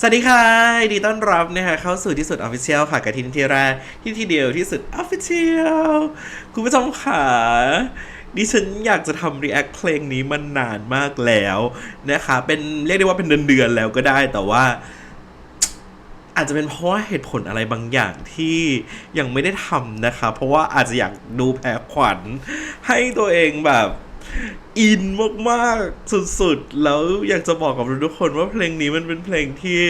สวัสดีค่ะดีต้อนรับนะคะเข้าสู่ที่สุดออฟฟิเชียลค่ะกับทีนทีแรกที่ที่เดียวที่สุดออฟฟิเชียลคุณผู้ชมค่ะดิฉันอยากจะทำรีแอคเพลงนี้มานานมากแล้วนะคะเป็นเรียกได้ว่าเป็นเดือนๆแล้วก็ได้แต่ว่า อาจจะเป็นเพราะว่าเหตุผลอะไรบางอย่างที่ยังไม่ได้ทำนะคะ เพราะว่าอาจจะอยากดูแพ้ขวัญให้ตัวเองแบบ อินมากๆ สุดๆ แล้วอยากจะบอกกับทุกคนว่าเพลงนี้มันเป็นเพลงที่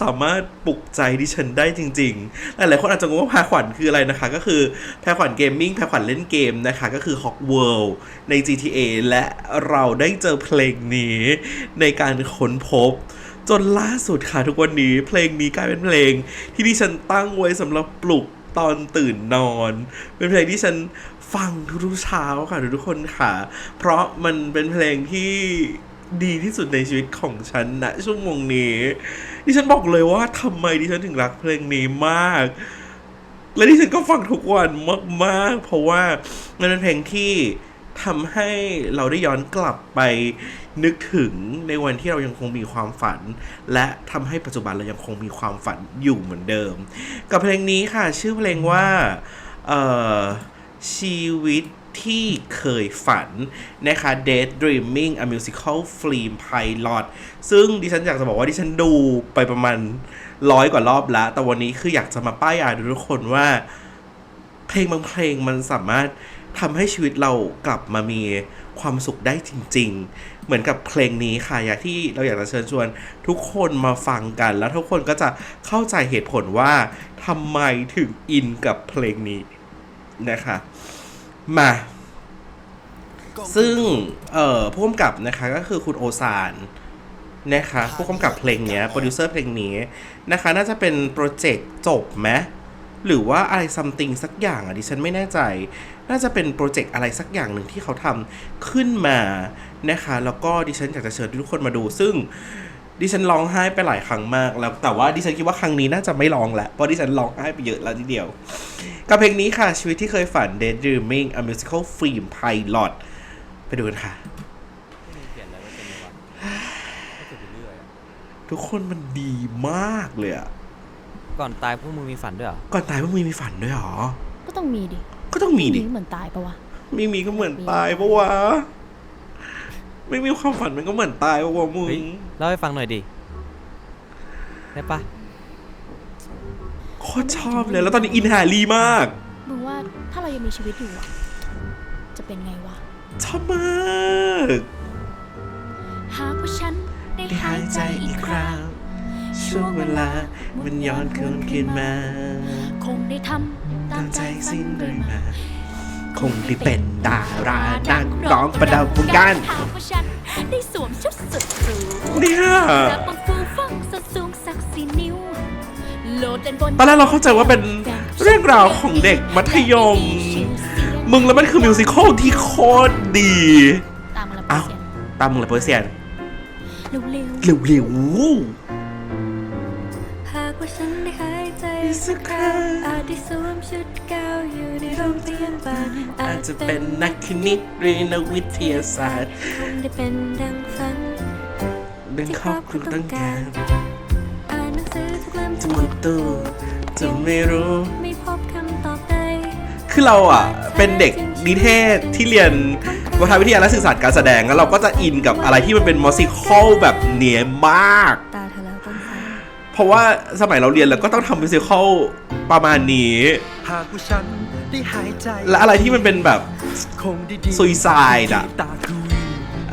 สามารถปลุกใจดิฉันได้จริงๆ หลายๆคนอาจจะงงว่าแพ้ขวัญคืออะไรนะคะ ก็คือแพ้ขวัญเกมมิ่งแพ้ขวัญเล่นเกมนะคะ ก็คือ Hog World ใน GTA และเราได้เจอเพลงนี้ในการค้นพบจนล่าสุดค่ะทุกวันนี้เพลงนี้กลายเป็นเพลง ที่ดิฉันตั้งไว้สำหรับปลุก ตอนตื่นนอน เป็นเพลงที่ฉันฟังทุกๆเช้าค่ะทุกๆคนค่ะ เพราะมันเป็นเพลงที่ดีที่สุดในชีวิตของฉันณชั่วโมงนี้ดิฉันบอกเลยว่าทำไมดิฉันถึงรักเพลงนี้มาก และดิฉันก็ฟังทุกวันมากๆ เพราะว่ามันเป็นเพลงที่ทำให้เราได้ย้อนกลับไป นึกถึงในวันที่เรายังคงมีความฝัน และทำให้ปัจจุบันเรายังคงมีความฝันอยู่เหมือนเดิม กับเพลงนี้ค่ะชื่อเพลงว่าชีวิตที่เคยฝันนะคะ Daydreaming a musical film pilot ซึ่งดิฉันอยากจะบอกว่าดิฉันดูไปประมาณร้อยกว่ารอบแล้ว แต่วันนี้คืออยากจะมาป้ายยาดูทุกคนว่า เพลงบางเพลงมันสามารถทำให้ชีวิตเรากลับมามีความสุขได้จริง เหมือนกับเพลงนี้ค่ะอยากที่เราอยากจะเชิญชวนทุกคนมาฟังกัน แล้วทุกคนก็จะเข้าใจเหตุผลว่าทำไมถึงอินกับเพลงนี้นะคะมาซึ่งเอ่อผู้กำกับนะคะก็คือคุณโอซานนะคะผู้กำกับเพลงเนี้ยโปรดิวเซอร์เพลงนี้นะคะ น่าจะเป็นโปรเจกต์จบไหมหรือว่าอะไรซัมติงสักอย่างอะดิฉันไม่แน่ใจ น่าจะเป็นโปรเจกต์อะไรสักอย่างหนึ่งที่เขาทำขึ้นมานะคะ แล้วก็ดิฉันอยากจะเชิญทุกคนมาดู ซึ่งดิฉันร้องไห้ไปหลายครั้งมากแล้วแต่ว่าดิฉันคิดว่าครั้งนี้น่าจะไม่ร้องแล้วเพราะดิฉันร้องไห้ไปเยอะแล้วทีเดียว กับเพลงนี้ค่ะ ชีวิตที่เคยฝัน Daydreaming a musical film pilot ไปดูกันค่ะเปลี่ยนอะไรไม่เป็นเลยวะก็จะไปเรื่อยอะทุกคนมันดีมากเลยอะก่อนตายพวกมึงมีฝันด้วยเหรอ ก่อนตายพวกมีมีฝันด้วยเหรอ ก็ต้องมีดิ ก็ต้องมีดิเหมือนตายปะวะ ไม่มีก็เหมือนตายปะวะ ไม่มีความฝันมันก็เหมือนตายปะวะมึง เฮ้ย เล่าให้ฟังหน่อยดิ ได้ปะโคตรชอบเลย แล้วตอนนี้อินหารีมาก มึงว่าถ้าเรายังมีชีวิตอยู่อะจะเป็นไงวะ ชอบมากหากว่าฉันได้ได้หายใจอีกครั้ง ช่วงเวลามันย้อนคืนคืนมา คงได้ทำ ตาตามมใจใจสิ้สิ้นนเลเลยยมามา คงได้เป็นดารานักร้องประดับวงการหากว่าฉันได้สวมชุดสุดหรูเนี่ยรับบนฟูฟังสัดสูงสักสี่นิ้วโลดเล่นบนตอนแรกเราเข้าใจว่าเป็นเรื่องราวของเด็กมัธยม มึงแล้วมันคือมิวสิควลที่โคตรดี ตามมาละอ้าวตามมึงเลยเปอร์เซียนเร็วเร็วหาก ว่าฉันได้หายใจๆสักครั้งอาจได้สวมชุดเก่าอยู่ในโรงพยาบาลอาจจะเป็นนักคณิตหรือนักวิทยาศาสตร์คงได้เป็นดังฝันเรื่องครอบครัวต้องการอ่านหนังสือทุกเล่มจะหมดตู้จะไม่รู้ไม่พบคำตอบใดคือเราอะเป็นเด็กนิเทศที่เรียนวัฒนวิทยาและสื่อสารการแสดงแล้วเราก็จะอินกับอะไรที่มันเป็นมอสิคอลแบบเนี้ยมาก เพราะว่าสมัยเราเรียนเราก็ต้องทำมิวสิคอลประมาณนี้ หากว่าฉันได้หายใจและอะไรที่มันเป็นแบบ คงดีๆ Suicide อะตาคุย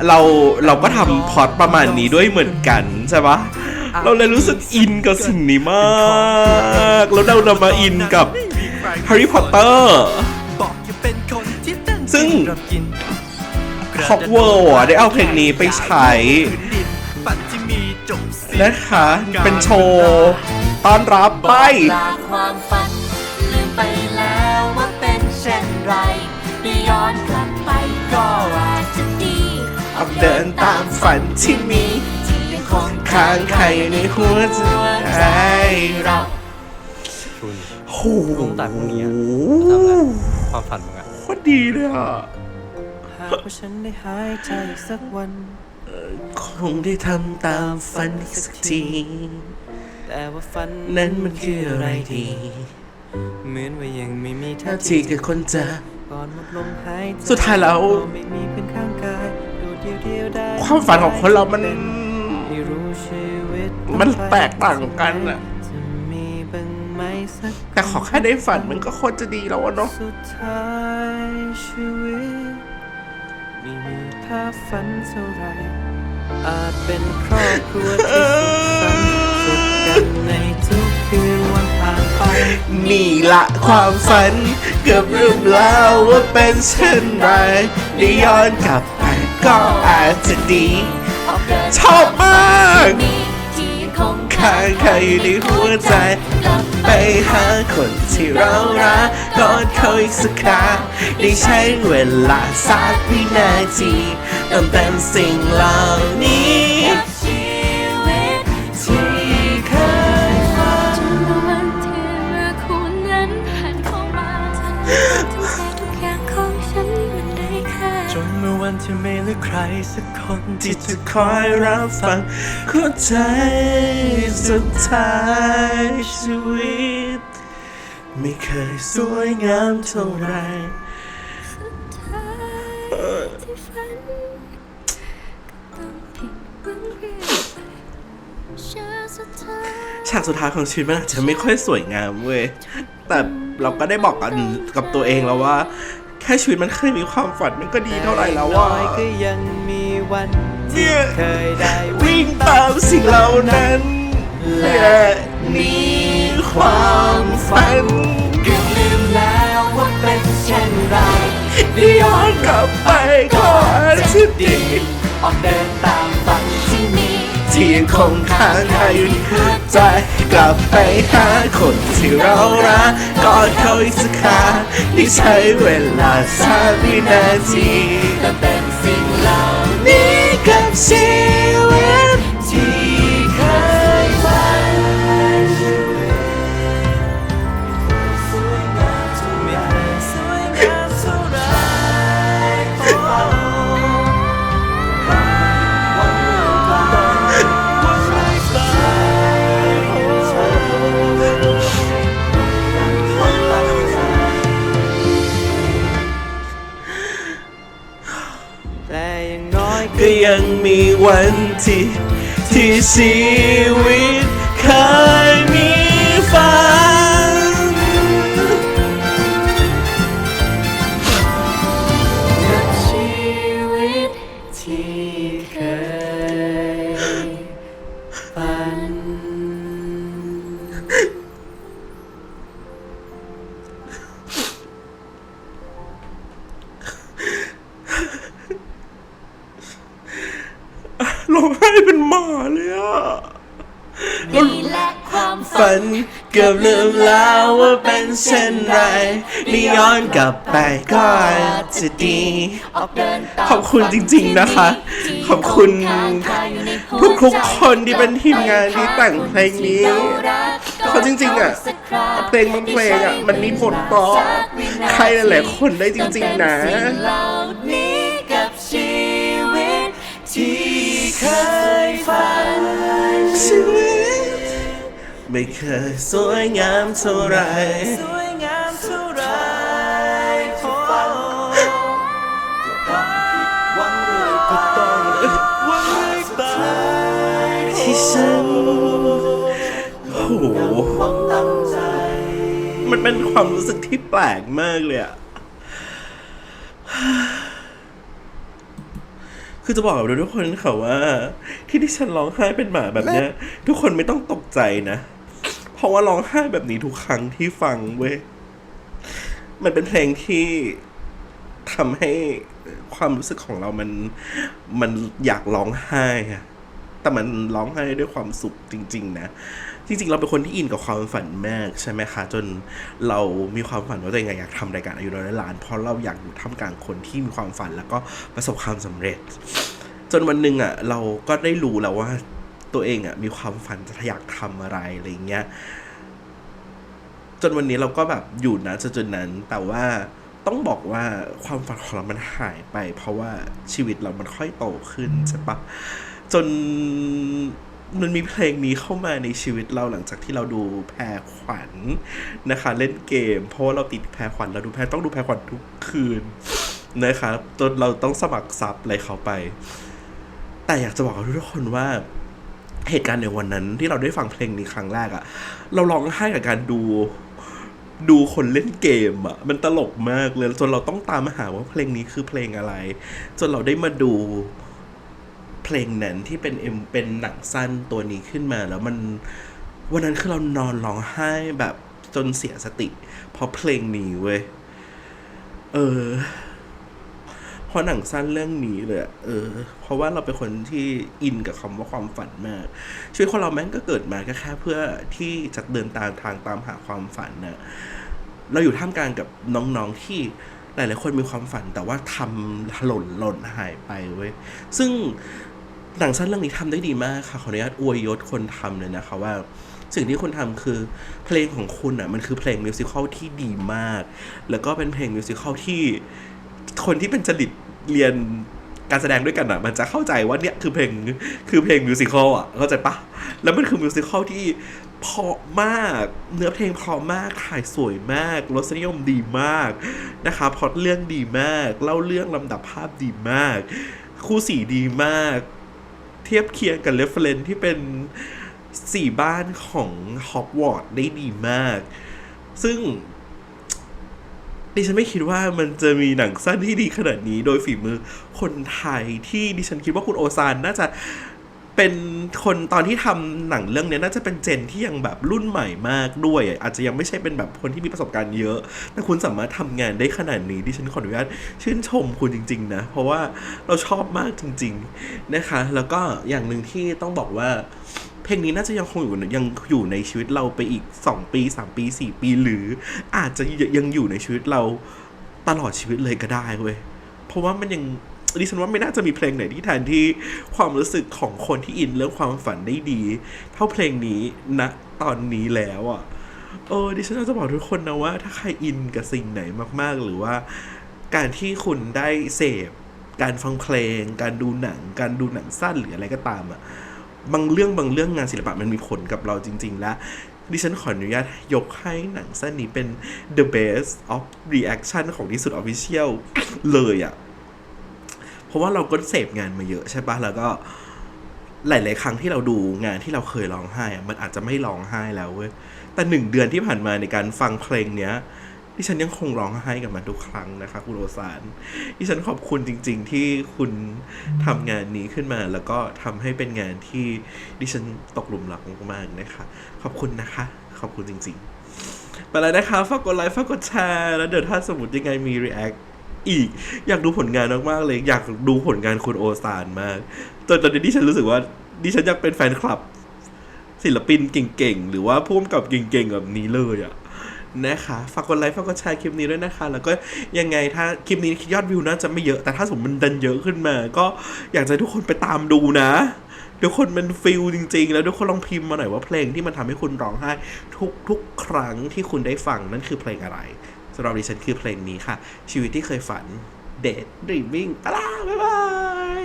เราเราก็ทำพล็อตประมาณนี้ด้วยเหมือนกันใช่ปะเราเลยรู้สึกอินกับสิ่งนี้มาก แล้วเราเรามาอินกับแฮร์รี่พอตเตอร์บอกอย่าเป็นคนที่เต้นซึ่ง รับกิน Hogwarts อะได้เอาเพลงนี้ไปใช้ปัดที่มีจบสิ้ นนะคะ เป็นโชว์ต้อนรับไปลาความฝันลืมไปแล้วว่าเป็นเช่นไรได้ย้อนกลับไปก็อาจจะดีออกเดินตามฝันที่มีที่ยังคงค้างใครในหัวใจเราชุนโอ้โหมึงตายพรุ่งนี้อะทำอะไรความฝันมึงอะโคตรดีเลยอะหากว่าฉันได้หายใจอีกสักวัน คงได้ทำตามฝันอีกสักที แต่ว่าฝันนั้นมันคืออะไรดี เหมือนว่ายังไม่มีท่าถ้าทีทีกับคนจะก่อนหมดลมหายใจสุดท้ายแล้วก็ไม่มีเพื่อนข้างกายโดดเดี่ยวเดียวได้ความฝันของคนเรามันให้รู้ชีวิตมันแตกต่างกันอะจะมีบ้างไหมสัก แต่ขอแค่ได้ฝันมันก็โคตรจะดีแล้วอะเนาะ สุดท้ายชีวิต ไม่มีภาพฝันเท่าไร อาจเป็นครอบครัวที่สุขสันต์สุขกันในทุกคืนวันผ่านไป นี่ละความฝัน เกือบลืมแล้วว่าเป็นเช่นไรได้ย้อนกลับไปก็อาจจะดี ชอบมาก คงข้างใครในหัวใจ ไปหาคนที่เรารักกอดเขาอีกสักครั้งได้ใช้เวลาสักวินาทีเติมเต็มสิ่งเหล่านี้ รสักคนที่จะคอยรับฟังเข้าใจสุดท้ายชีวิต ไม่เคยสวยงามเท่าไหรที่ฝันก็ต้องผิดหวังเรื่อยไปเชื่อสุดท้ายฉากสุดท้ายของชีวิตมันอาจจะไม่ค่อยสวยงามเว้ยแต่เราก็ได้บอกกันกับตัวเองแล้วว่า แค่ชีวิตมันเคยมีความฝันมันก็ดีเท่าไหร่แล้วว่าน้อยก็ยังมีวันเนี่ที่ยเคยได้วิ่งตามสิ่งเหล่านั้น และมีความฝันเกือบลืมแล้วว่าเป็นเช่นไรได้ย้อนกลับไปก็อาจจะดีออกเดินตามฝันที่มีที่ ยังคงค้างคาอยู่ในหัวใจกลับไปหาคนที่เรารักกอดเขาอีกสักครั้งที่ใช้เวลาสักวินาทีแต่เป็นสิ่งเหล่านี้กับชี มีวันที่ที่ชีวิตเคยมีฝัน ฝันฝัน เกือบลืมแล้วว่าเป็นเช่นไรนี่ย้อนกลับไปก็อาจจะดี ออกเดินตามขอบคุณจริงๆนะคะ ขอบคุณ ทุกๆคนที่เป็นทีมงานที่แต่งเพลงนี้เพราะจริงๆอะเพลงบางเพลงอะมันมีผลต่อใครหลายๆคนได้จริง ๆ นะเหล่านี้กับชีวิตที่เคยฝันชีวิต ไม่เคยสวยงามเท่าไหรสวยงามเท่าไหรพอหวังเรื่อยก็ต้องหวังเรื่อยไปที่ฉันโอ้โหตั้งใจมันเป็นความรู้สึกที่แปลกมากเลยอะคือจะบอกกับทุกคนค่ะว่า ที่ที่ฉันร้องไห้เป็นหมาแบบเนี้ย ทุกคนไม่ต้องตกใจนะ เพราะว่าร้องไห้แบบนี้ทุกครั้งที่ฟังเว้ย มันเป็นเพลงที่ทำให้ความรู้สึกของเรามัน มันอยากร้องไห้อะแต่มันร้องไห้ด้วยความสุขจริง ๆ นะ จริง ๆ เราเป็นคนที่อินกับความฝันมากใช่ไหมคะ จนเรามีความฝันว่าตัวเองอยากทำรายการอายุน้อยร้อยล้าน เพราะเราอยากอยู่ท่ามกลางคนที่มีความฝันแล้วก็ประสบความสำเร็จ จนวันหนึ่งอะ เราก็ได้รู้แล้วว่า ตัวเองอะมีความฝันจะอยากทำอะไรอะไรเงี้ยจนวันนี้เราก็แบบอยู่นะจนจนนั้น แต่ว่าต้องบอกว่าความฝันของเรามันหายไป เพราะว่าชีวิตเรามันค่อยโตขึ้นใช่ปะจนมันมีเพลงนี้เข้ามาในชีวิตเราหลังจากที่เราดูแพรขวัญนะคะ เล่นเกม เพราะว่าเราติดแพรขวัญเราดูแพรต้องดูแพรขวัญทุกคืนนะคะจนเราต้องสมัครซับอะไรเขาไป แต่อยากจะบอกทุกคนว่า เหตุการณ์ในวันนั้นที่เราได้ฟังเพลงนี้ครั้งแรกอะเราร้องไห้กับการดูดูคนเล่นเกมอะมันตลกมากเลย จนเราต้องตามหาว่าเพลงนี้คือเพลงอะไร จนเราได้มาดูเพลงนั้นที่เป็นเอ็มเป็นหนังสั้นตัวนี้ขึ้นมา แล้วมันวันนั้นคือเรานอนร้องไห้แบบจนเสียสติ เพราะเพลงนี้เว้ยเออ เพราะหนังสั้นเรื่องนี้เลยเออ เพราะว่าเราเป็นคนที่อินกับคำว่าความฝันมากชีวิตคนเราแม่งก็เกิดมาก็แค่เพื่อที่จะเดินตามทางตามหาความฝันนะเราอยู่ท่ามกลางกับน้องๆที่หลายๆคนมีความฝันแต่ว่าทำหล่นหล่นหายไปเว้ย ซึ่งหนังสั้นเรื่องนี้ทำได้ดีมากค่ะ ขออนุญาตอวยยศคนทำเลยนะคะว่า สิ่งที่คุณทำคือเพลงของคุณอะมันคือเพลงมิวสิควลที่ดีมาก แล้วก็เป็นเพลงมิวสิควลที่ คนที่เป็นจริตเรียนการแสดงด้วยกันอะ มันจะเข้าใจว่าเนี่ยคือเพลงคือเพลงมิวสิควลอะ เข้าใจปะ แล้วมันคือมิวสิควลที่เพราะมาก เนื้อเพลงเพราะมากถ่ายสวยมาก รสนิยมดีมากนะคะพอตเรื่องดีมาก เล่าเรื่องลำดับภาพดีมาก คู่สีดีมาก เทียบเคียงกับเรฟเฟนที่เป็นสี่บ้านของฮอกวอตส์ได้ดีมาก ซึ่ง ดิฉันไม่คิดว่ามันจะมีหนังสั้นที่ดีขนาดนี้ โดยฝีมือคนไทยที่ดิฉันคิดว่าคุณโอซานน่าจะเป็นคนตอนที่ทำหนังเรื่องนี้น่าจะเป็นเจนที่ยังแบบรุ่นใหม่มากด้วย อาจจะยังไม่ใช่เป็นแบบคนที่มีประสบการณ์เยอะ แต่คุณสามารถทำงานได้ขนาดนี้ดิฉันขออนุญาตชื่นชมคุณจริง ๆ นะ เพราะว่าเราชอบมากจริง ๆ นะคะ แล้วก็อย่างหนึ่งที่ต้องบอกว่า ลงนี้น่าจะยังคงอยู่ยังอยู่ในชีวิตเราไปอีก 2 ปี 3 ปี 4 ปีหรือ อาจจะยังอยู่ในชีวิตเราตลอดชีวิตเลยก็ได้เว้ยเพราะว่ามันยังดิฉันว่าไม่น่าจะมีเพลงไหนที่แทนที่ความรู้สึกของคนที่อินเรื่องความฝันได้ดี เท่าเพลงนี้ณตอนนี้แล้วอะเออดิฉันอยากจะบอกทุกคนนะว่า ถ้าใครอินกับสิ่งไหนมาก ๆ หรือว่า การที่คุณได้เสพการฟังเพลง การดูหนัง การดูหนังสั้นหรืออะไรก็ตามอะ บางเรื่องบางเรื่องงานศิลปะมันมีผลกับเราจริง ๆ และดิฉันขออนุญาตยกให้หนังสั้นนี้เป็น the best of reaction ของที่สุด official เลยอะ่ะ เพราะว่าเราก็เสพงานมาเยอะใช่ปะแล้วก็หลาย ๆ ครั้งที่เราดูงานที่เราเคยร้องไห้ มันอาจจะไม่ร้องไห้แล้วเว้ย แต่หนึ่งเดือนที่ผ่านมาในการฟังเพลงเนี้ย ดิฉันยังคงร้องไห้กับมันทุกครั้งนะคะ คุณโอซานดิฉันขอบคุณจริง ๆ ที่คุณทำงานนี้ขึ้นมา แล้วก็ทำให้เป็นงานที่ดิฉันตกหลุมรักมากๆนะคะ ขอบคุณนะคะ ขอบคุณจริงๆ ไปแล้วนะคะฝากกดไลค์ฝากกดแชร์แล้วเดี๋ยวถ้าสมมติยังไงมี react อีก อยากดูผลงานมากๆเลย อยากดูผลงานคุณโอซานมากจนตอนนี้ดิฉันรู้สึกว่าดิฉันอยากเป็นแฟนคลับ ศิลปินเก่งๆ หรือว่าพ่วงกับเก่งๆแบบนี้เลยอะ นะคะ ฝากกดไลค์ฝากกดแชร์คลิปนี้ด้วยนะคะ แล้วก็ยังไงถ้าคลิปนี้ยอดวิวน่าจะไม่เยอะ แต่ถ้าสมมติมันดันเยอะขึ้นมา ก็อยากจะให้ทุกคนไปตามดูนะ ทุกคนมันฟิลจริง ๆ แล้วทุกคนลองพิมพ์มาหน่อยว่าเพลงที่มันทำให้คุณร้องไห้ทุกทุกครั้งที่คุณได้ฟังนั่นคือเพลงอะไรสำหรับดิฉันคือเพลงนี้ค่ะ ชีวิตที่เคยฝัน Dead Dreaming อะบ๊ายบาย